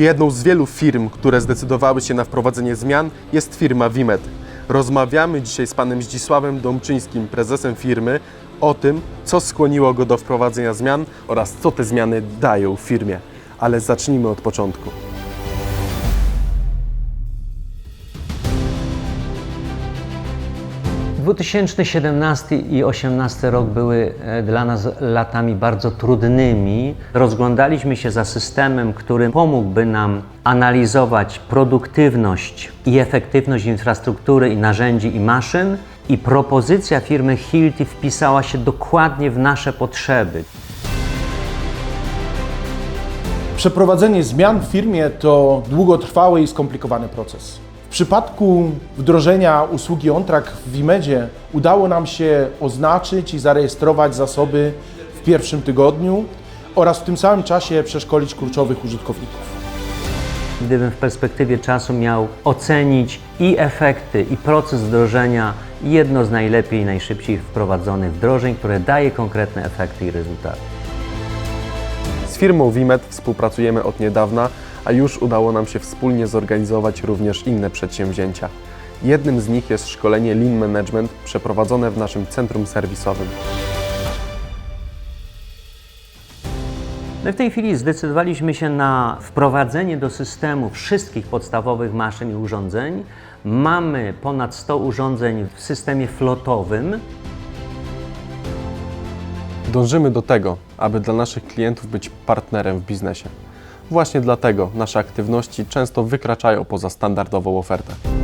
Jedną z wielu firm, które zdecydowały się na wprowadzenie zmian, jest firma Wimet. Rozmawiamy dzisiaj z panem Zdzisławem Domczyńskim, prezesem firmy, o tym, co skłoniło go do wprowadzenia zmian oraz co te zmiany dają firmie. Ale zacznijmy od początku. 2017 i 2018 rok były e, dla nas latami bardzo trudnymi. Rozglądaliśmy się za systemem, który pomógłby nam analizować produktywność i efektywność infrastruktury i narzędzi i maszyn. I propozycja firmy Hilti wpisała się dokładnie w nasze potrzeby. Przeprowadzenie zmian w firmie to długotrwały i skomplikowany proces. W przypadku wdrożenia usługi OnTrack w Wimedzie udało nam się oznaczyć i zarejestrować zasoby w pierwszym tygodniu oraz w tym samym czasie przeszkolić kluczowych użytkowników. Gdybym w perspektywie czasu miał ocenić i efekty, i proces wdrożenia, jedno z najlepiej i najszybciej wprowadzonych wdrożeń, które daje konkretne efekty i rezultaty. Z firmą Wimet współpracujemy od niedawna, a już udało nam się wspólnie zorganizować również inne przedsięwzięcia. Jednym z nich jest szkolenie Lean Management przeprowadzone w naszym centrum serwisowym. My w tej chwili zdecydowaliśmy się na wprowadzenie do systemu wszystkich podstawowych maszyn i urządzeń. Mamy ponad 100 urządzeń w systemie flotowym. Dążymy do tego, aby dla naszych klientów być partnerem w biznesie. Właśnie dlatego nasze aktywności często wykraczają poza standardową ofertę.